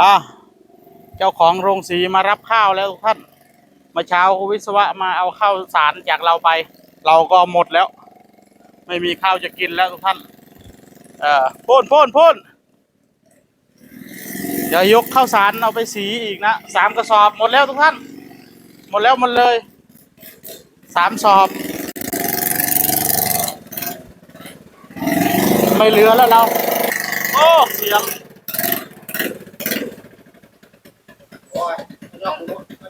อะเจ้าของโรงสีมารับข้าวแล้วทุกท่านเมื่อเช้าวิศวะมาเอาข้าวสารจากเราไป เราก็หมดแล้ว ไม่มีข้าวจะกินแล้วทุกท่าน เอ่อพ่นพ่นพ่นเดี๋ยวยกข้าวสารเอาไปสีอีกนะสามกระสอบหมดแล้วทุกท่าน หมดแล้วหมดเลยสามสอบ ไม่เหลือแล้วเรา โอ้เสียง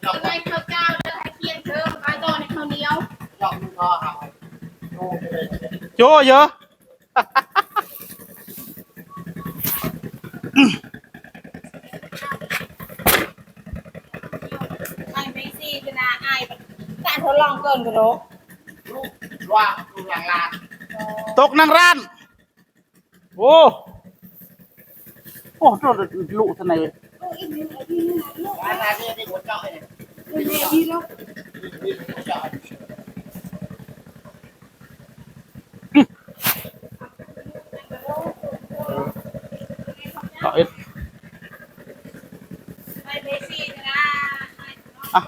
ยังไงข้าวเจ้าจะให้เคียนเธอไปต่อในข้าวเหนียวโจเยอะไอ้ไม่ซีก็นาไอ้การทดลองเกินกระโดดว่าดูหลังลานตกนางร้านโอ้โอ้โหลุทนายลูกอีกนิดอีกนิดลูกร้านลานนี่ที่หัวเจาะเนี่ย แม่ดีแล้วหัวเจาะเอาเอ็ดไอ้ไม่ซีก็นาอะ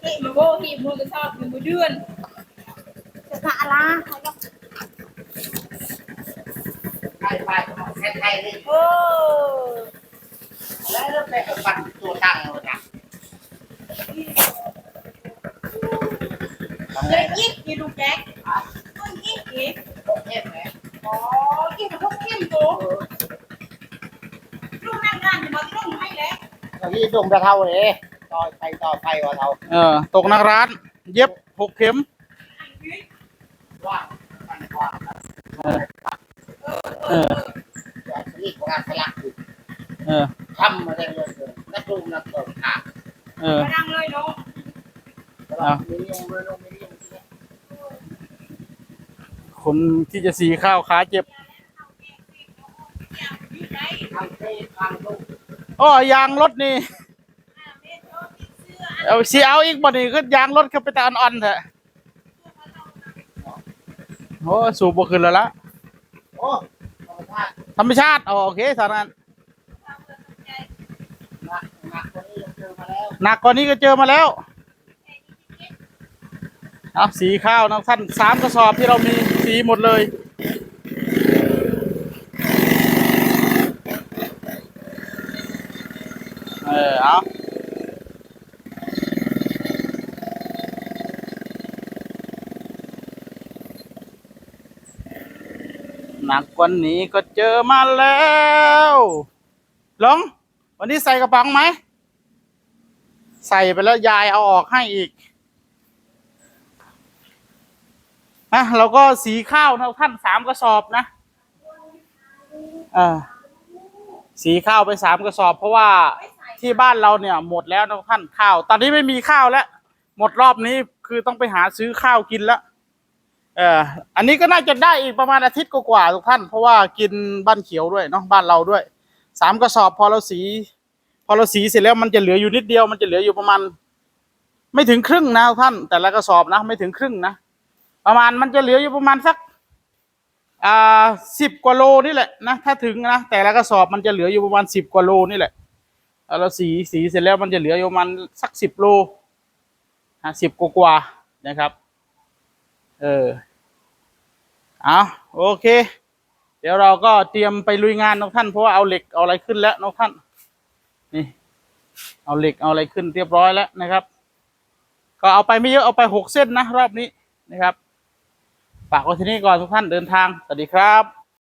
เฮ้ยมาโบหีบมือกระสอบมือเดือนจะพาอะไรใคร ไปแค่ไทยเลยโอ้แล้วเริ่มไปปั่นตัวตั้งเลยนะเลยยิกยีลูกแก๊กต้นยิกอีกเทพไหมอ๋อยิกกับพวกเข้มตัวลูกนั่งร้านจะมาที่ลูกให้แล้วตอนนี้ดงจะเท่าเลยต่อไปต่อไปว่าเท่าเออตกนางร้าน เย็บหกเข็มว่าปั่นว่าเออ เออ นี่ของงานสลักอยู่ เออ ทำมาได้เลยนักดูนักเกิดขาด เลยเนาะเลยมีนิยมคนที่จะสีข้าวขาเจ็บทำเททำลูกอ้อยางรถนี่ เอาสีเอาอีกบ่นี่ก็ยางรถก็ไปแต่อ่อนๆเถอะโอ้สูบบ่ขึ้นแล้วละธรรมชาติ ธรรมชาติ โอเคสานั้น หนักหนักคนนี้เจอมาแล้ว หนักกว่านี้ก็เจอมาแล้วเอาสีข้าวนะท่านสามกระสอบที่เรามีสีหมดเลย เออเอาหนักกว่านี้ก็เจอมาแล้วหลง วันนี้ใส่กระป๋องไหม ใส่ไปแล้วยายเอาออกให้อีกนะเราก็สีข้าวนะท่านสามกระสอบนะเออสีข้าวไปสามกระสอบ เพราะว่าที่บ้านเราเนี่ย หมดแล้วนะท่านข้าว ตอนนี้ไม่มีข้าวแล้ว หมดรอบนี้คือต้องไปหาซื้อข้าวกินแล้วเอออันนี้ก็น่าจะได้อีกประมาณอาทิตย์กว่าๆทุกท่าน เพราะว่ากินบ้านเขียวด้วยเนาะบ้านเราด้วยสามกระสอบพอเราสี อเราสีเสร็จแล้วมันจะเหลืออยู่นิดเดียวมันจะเหลืออยู่ประมาณ ไม่ถึงครึ่งนะท่าน แต่ละกระสอบนะ ไม่ถึงครึ่งนะประมาณมันจะเหลืออยู่ประมาณสักอ่าสิบกว่าโลนี่แหละนะถ้าถึงนะแต่ละกระสอบมันจะเหลืออยู่ประมาณสิบกว่าโลนี่แหละเราสีสีเสร็จแล้วมันจะเหลืออยู่ประมาณสักสิบโลอะสิบกว่านะครับ เออเอาโอเค เดี๋ยวเราก็เตรียมไปลุยงานน้องท่านเพราะว่าเอาเหล็กเอาอะไรขึ้นแล้วน้องท่าน นี่ เอาเหล็กเอาอะไรขึ้นเรียบร้อยแล้วนะครับ ก็เอาไปไม่เยอะเอาไปหกเส้นนะรอบนี้นะครับฝากไว้ที่นี่ก่อนทุกท่านเดินทางสวัสดีครับ